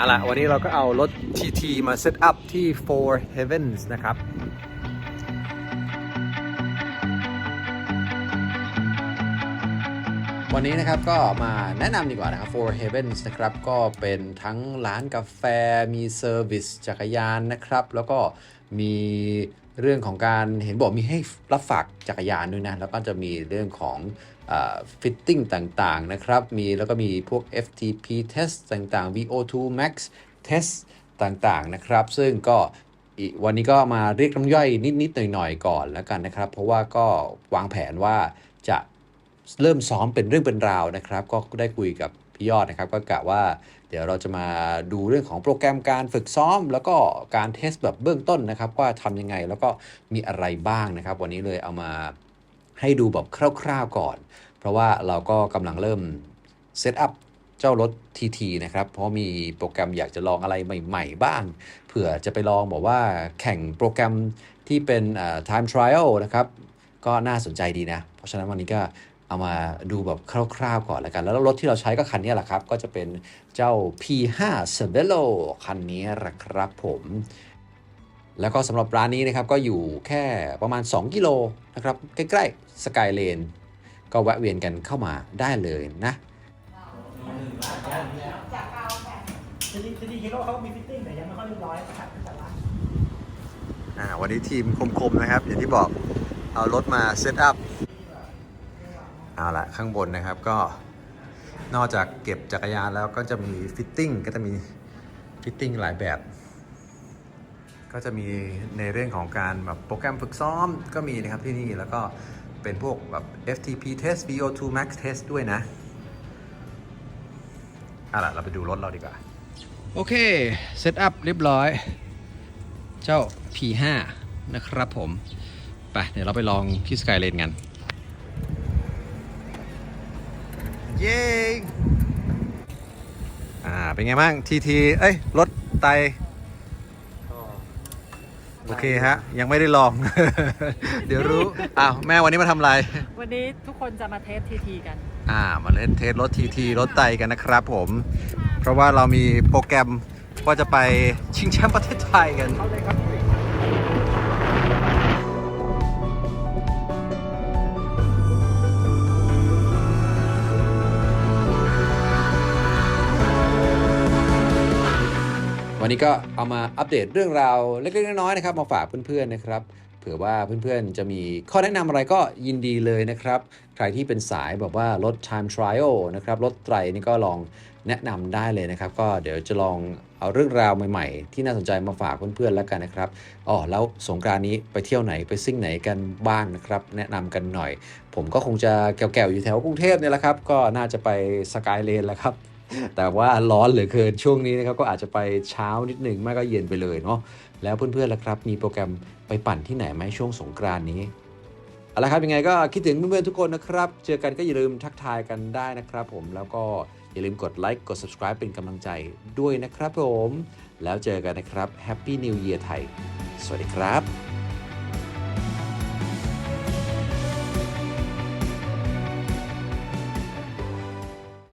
เอาละวันนี้เราก็เอารถ TT มาเซตอัพที่ Four Heavens นะครับวันนี้นะครับก็มาแนะนำดีกว่านะครับ Four Heavens นะครับก็เป็นทั้งร้านกาแฟมีเซอร์วิสจักรยานนะครับ แล้วก็มีเรื่องของการเห็นบอกมีให้รับฝากจักรยานด้วยนะ แล้วก็จะมีเรื่องของ ฟิตติ้งต่างๆนะครับมีแล้วก็มีพวก FTP test ต่างๆ VO2 max test ต่างๆนะครับ ซึ่งก็วันนี้ก็มาเรียกน้ำย่อยนิด ๆ หน่อย ๆ ก่อนแล้วกันนะครับ เพราะว่าก็วางแผนว่าจะเริ่มซ้อมเป็นเรื่องเป็นราวนะครับ ก็ได้คุยกับพี่ยอดนะครับ ก็กะว่าเดี๋ยวเราจะมาดูเรื่องของโปรแกรมการฝึกซ้อม แล้วก็การเทสแบบเบื้องต้นนะครับ ว่าทำยังไงแล้วก็มีอะไรบ้างนะครับ วันนี้เลยเอามา ให้ดูแบบคร่าวๆก่อน เพราะว่าเราก็กำลังเริ่มเซตอัพเจ้ารถ TT นะครับ เพราะมีโปรแกรมอยากจะลองอะไรใหม่ ๆ บ้าง เผื่อจะไปลองบอกว่าแข่งโปรแกรมที่เป็น time trial นะครับ ก็น่าสนใจดีนะ เพราะฉะนั้นวันนี้ก็เอามาดูแบบคร่าวๆก่อนแล้วกัน แล้วรถที่เราใช้ก็คันนี้แหละครับ ก็จะเป็นเจ้า P5 c e v e l o คันนี้แหละครับผม แล้วก็สำหรับร้านนี้นะครับก็อยู่แค่ประมาณ 2 กิโลนะครับใกล้ๆสกายเลนก็แวะเวียนกันเข้ามาได้เลยนะจริงจริงฮีโร่เขามีฟิตติ้งแต่ยังไม่ค่อยเรียบร้อยขัดแต่ะอ่าวันนี้ทีมคมๆนะครับ อย่างที่บอกเอารถมาเซตอัพเอาละข้างบนนะครับก็นอกจากเก็บจักรยานแล้วก็จะมีฟิตติ้งก็จะมีฟิตติ้งหลายแบบ ก็จะมีในเรื่องของการแบบโปรแกรมฝึกซ้อมก็มีนะครับที่นี่แล้วก็เป็นพวกแบบ FTP test VO2 max test ด้วยนะเอาล่ะเราไปดูรถเราดีกว่า โอเค เซตอัพเรียบร้อย เจ้า P5 นะครับผม ไป เดี๋ยวเราไปลองที่สกายเลนกัน เย้อ่า เป็นไงบ้างทีที เอ้ย รถไต โอเคฮะ ยังไม่ได้ลอง เดี๋ยวรู้อ้าวแม่วันนี้มาทำอะไร วันนี้ทุกคนจะมาเทสทีทีกัน อ่ามาเล่นเทสรถทีทีรถไตกันนะครับผม เพราะว่าเรามีโปรแกรมว่าจะไปชิงแชมป์ประเทศไทยกันเขาเลยครับ วันนี้ก็เอามาอัปเดตเรื่องราวเล็กๆน้อยๆนะครับมาฝากเพื่อนๆนะครับเผื่อว่าเพื่อนๆ จะมีข้อแนะนำอะไรก็ยินดีเลยนะครับ ใครที่เป็นสายแบบว่ารถ time trial นะครับรถไตรนี่ก็ลองแนะนำได้เลยนะครับ ก็เดี๋ยวจะลองเอาเรื่องราวใหม่ๆ ที่น่าสนใจมาฝากเพื่อนๆแล้วกันนะครับอ๋อแล้วสงกรานนี้ไปเที่ยวไหนไปซิ่งไหนกันบ้างนะครับ แนะนำกันหน่อย ผมก็คงจะแก่วๆอยู่แถวกรุงเทพเนี่ยแหละครับ ก็น่าจะไปสกายเลนแหละครับ แต่ว่าร้อนเหลือเกินช่วงนี้นะครับก็อาจจะไปเช้านิดหนึ่งไม่ก็เย็นไปเลยเนาะแล้วเพื่อนๆล่ะครับ มีโปรแกรมไปปั่นที่ไหนไหมช่วงสงกรานนี้เอาละครับยังไงก็คิดถึงเพื่อนๆทุกคนนะครับ เจอกันก็อย่าลืมทักทายกันได้นะครับ ผมแล้วก็อย่าลืมกดไลค์กด subscribe เป็นกำลังใจด้วยนะครับผม แล้วเจอกันนะครับ Happy New Year ไทย สวัสดีครับ